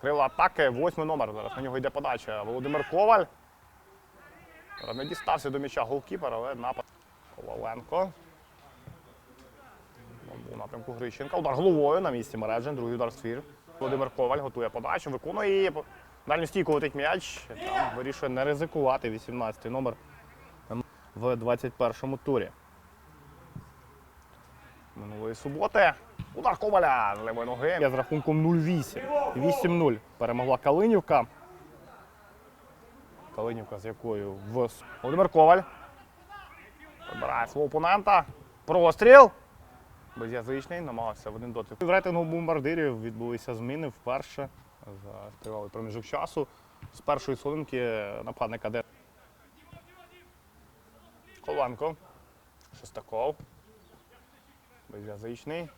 Крила атаки, восьмий номер. Зараз на нього йде подача. Володимир Коваль. Не дістався до м'яча голкіпер, але напад. Коваленко. У напрямку Грищенка. Удар головою на місці Мережин. Другий удар ствір. Володимир Коваль готує подачу, виконує її. Дальню стійку летить м'яч. Там вирішує не ризикувати. 18-й номер в 21-му турі. Минулої суботи. Удар Коваля левої ноги. Я з рахунком 0-8. 8-0 перемогла Калинівка. Калинівка з якою в Володимир Коваль. Вибирає свого опонента. Простріл. Безязичний, намагався в один дотик. В рейтингу бомбардирів відбулися зміни вперше за тривалий проміжок часу. З першої солинки нападника де Коваленко. Шестаков. Безязичний.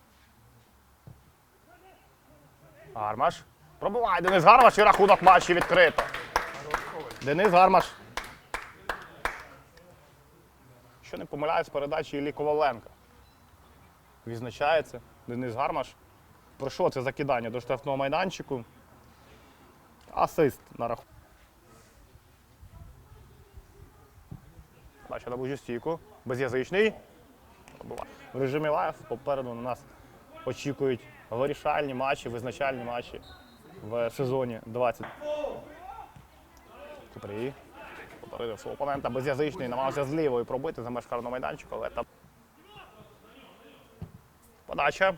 Гармаш. Пробиває Денис Гармаш і рахунок матчі відкрито. Денис Гармаш. Що не помиляє з передачі Іллі Коваленка. Відзначається. Денис Гармаш. Пройшло це закидання до штрафного майданчику. Асист на рахунок. Бачу на бужу стійку. Безязичний. В режимі лайф попереду на нас очікують вирішальні матчі, визначальні матчі в сезоні 20. Купрій. Попередив свого опонента безязичний, намагався з лівої пробити за меж карного майданчика, але там. Подача.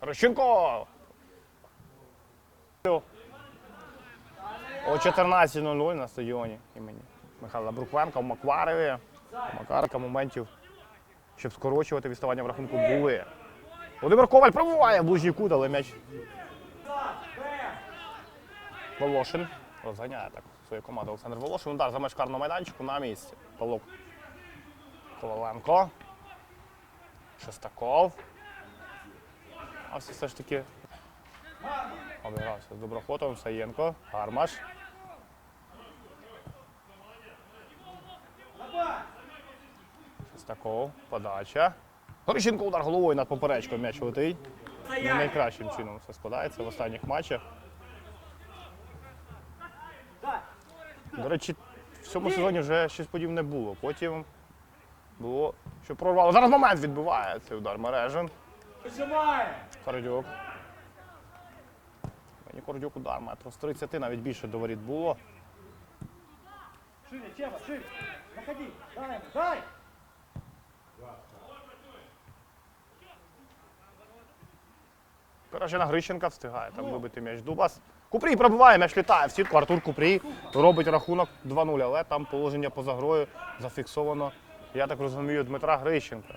Рощенко. О 14.00 на стадіоні імені Михайла Бруквенка в Маквареві. Макарка моментів, щоб скорочувати відставання в рахунку були. Володимир Коваль пробуває в ближній кут, але м'яч. Волошин розганяє так свою команду Олександр Волошин. Удар за меж карного майданчику на місці. Павло Коваленко. Шестаков. А все ж таки обігрався з доброхотом. Саєнко. Гармаш. Шестаков. Подача. Горищенко удар головою над поперечкою м'яч летить. Не найкращим чином все складається в останніх матчах. До речі, в цьому сезоні вже щось подібне було. Потім було, що прорвало. Зараз момент відбиває цей удар мережин. Кордюк. Мені Кордюк удар метрів з 30, навіть більше до воріт було. Шире, Чева, шире. Заходи. Дай дай. Коротше, на Грищенка встигає там вибити м'яч Дубас. Купрій пробиває, м'яч літає в сітку. Артур Купрій робить рахунок 2-0, але там положення поза грою зафіксовано, я так розумію, Дмитра Грищенка.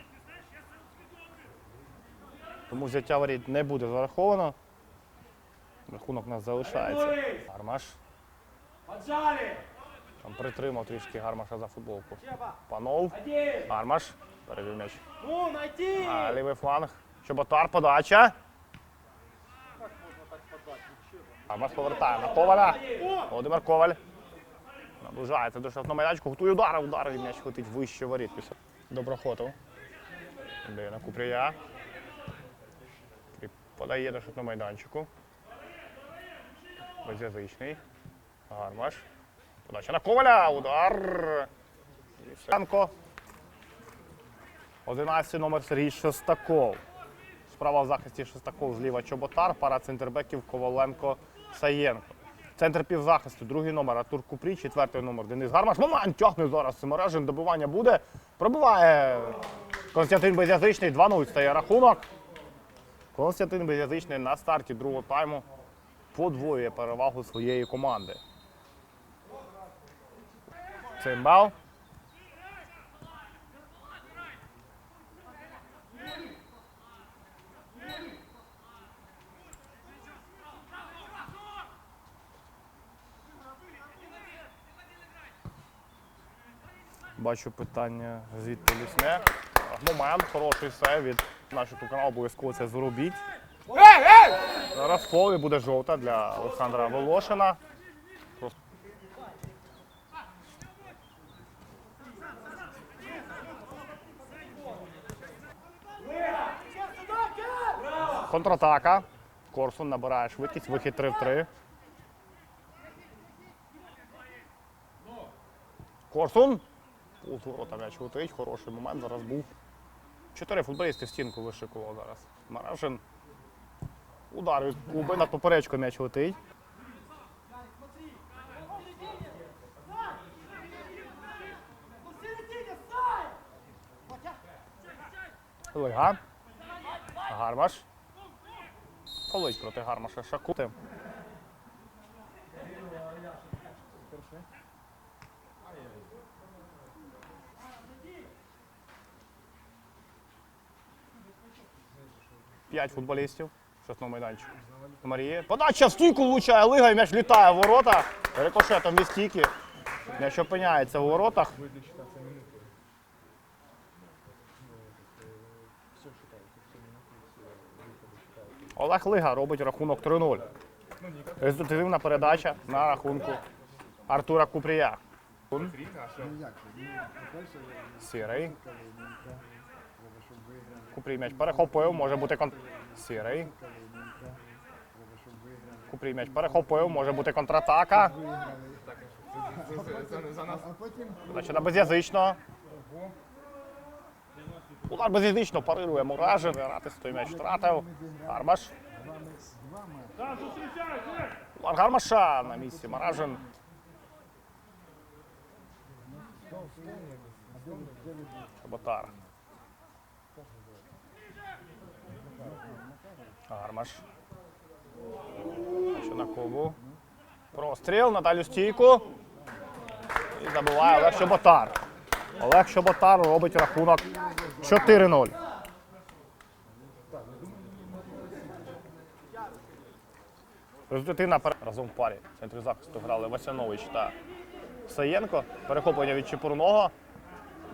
Тому взяття воріт не буде зараховано. Рахунок у нас залишається. Гармаш. Там притримав трішки Гармаша за футболку. Панов. Гармаш. Перевів м'яч. Ну, лівий фланг. Чоботар, подача. Чева. Повертає на Коваля. Володимир Коваль. Наближається до штрафного майданчика, готує удар, удар і м'яч летить вище воріт. Після Доброхотов. Дає на Купрія. Подає до штрафного майданчику. Безязичний. Гармаш. Подача на Коваля. Удар. І Сенко. 11 номер Сергій Шестаков. Справа в захисті Шестаков, зліва Чоботар, пара центрбеків Коваленко Саєнко. Центр півзахисту, другий номер Артур Купрій, четвертий номер Денис Гармаш. Момент тягне зараз Семережин, добивання буде. Пробиває Константин Безязичний, 2-0 стає рахунок. Константин Безязичний на старті другого тайму подвоює перевагу своєї команди. Цимбал. Бачу питання звідти лісне. Момент, хороший сейв від нашого каналу, обов'язково це зробіть. Зараз фол і буде жовта для Олександра Волошина. Просто контратака. Корсун набирає швидкість, вихід 3 в 3. Корсун. Повз ворота м'яч летить, хороший момент зараз був. Чотири футболісти в стінку вишикував зараз. Маражин. Удар від Куби на поперечку м'яч летить. Лига. Гармаш. Фолить проти Гармаша Шакути. П'ять футболістів. Штрафного майданчику. Маріє. Подача в стійку влучає Лига і м'яч літає в ворота. Рикошетом від стійки. М'яч опиняється в воротах. Олег Лига робить рахунок 3-0. Результативна передача на рахунку Артура Купрія. Сірий. Купрій м'яч перехопив, може бути кон... Сірий. Купрій м'яч перехопив, може бути контратака. Подача на безязично. Удар безязично парирує Муражин. Грати той м'яч втратив. Гармаш. Удар Гармаша на місці Маражин. Чоботар. Гармаш. Що на кубу. Простріл на дальню стійку. І забиває Олег Щоботар. Олег Щоботар робить рахунок 4-0. Результативна разом в парі. В центрі захисту грали Васянович та Саєнко. Перехоплення від Чепурного.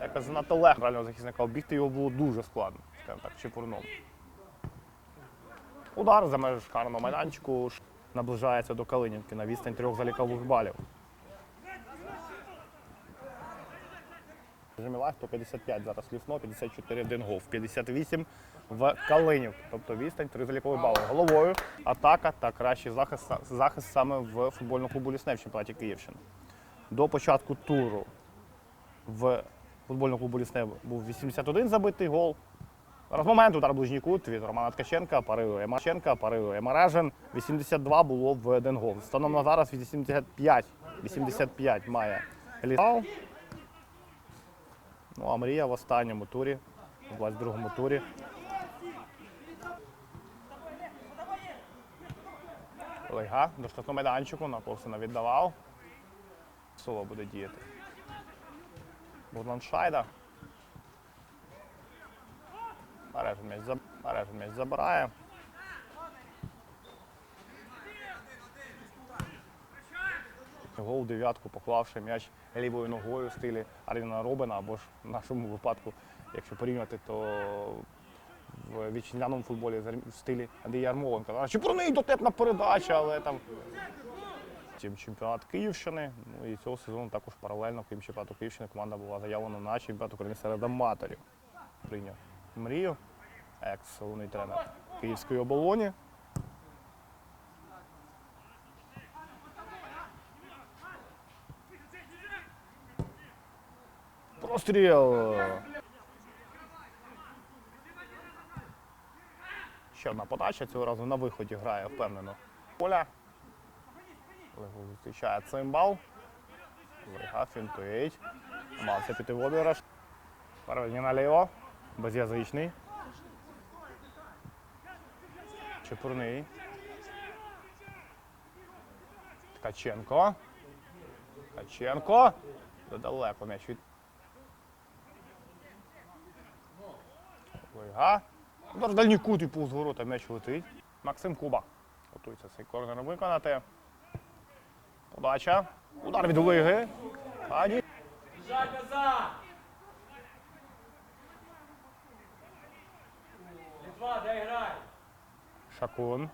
Якось занадто легко реального захисника. Обігти його було дуже складно, скажімо так, Чепурному. Удар за меж карного майданчику наближається до Калинівки на відстань трьох залікових балів. Режимі лайф 155 зараз Ліфно, 54 один гол, 58 в Калинів. Тобто відстань, три залікові бали. Головою, атака та кращий захист, захист саме в футбольному клубу Лісне в чемпіонаті Київщини. До початку туру в футбольному клубу Лісне був 81 забитий гол. Момент удар ближній кут від Романа Ткаченка, парирує Марченка, парирує Маражин. 82 було в один гол. Станом на зараз 85, 85 має Лісау. Ну, а Мрія в останньому турі, в 22-му турі. Лига до штатного майданчику на Корсуна віддавав. Соло буде діяти. Богдан Шайда. Мережин м'яч, заб... Мережин м'яч забирає. Гол дев'ятку, поклавши м'яч лівою ногою в стилі Аріна Робина, або ж в нашому випадку, якщо порівняти, то в вітчизняному футболі в стилі Андрія Ярмоленка. А Чепурний дотепна передача, але там чемпіонат Київщини. Ну і цього сезону також паралельно, крім чемпіонату Київщини, команда була заявлена на чемпіонат України серед аматорів. Прийняв мрію, екс-головний тренер Київської оболоні. Простріл. Ще одна подача, цього разу на виході грає впевнено. Поля. Лего зустрічає цимбал. Лига фінтують. Намагався піти в обіграш. Переведення наліво. Безязичний. Чепурний. Ткаченко. Ткаченко. Задалеко м'яч від. Лига. Удар дальній кут і повз м'яч летить. Максим Куба. Готується цей корнер виконати. Подача. Удар від Лиги. А ні. Бежать назад! Шакун.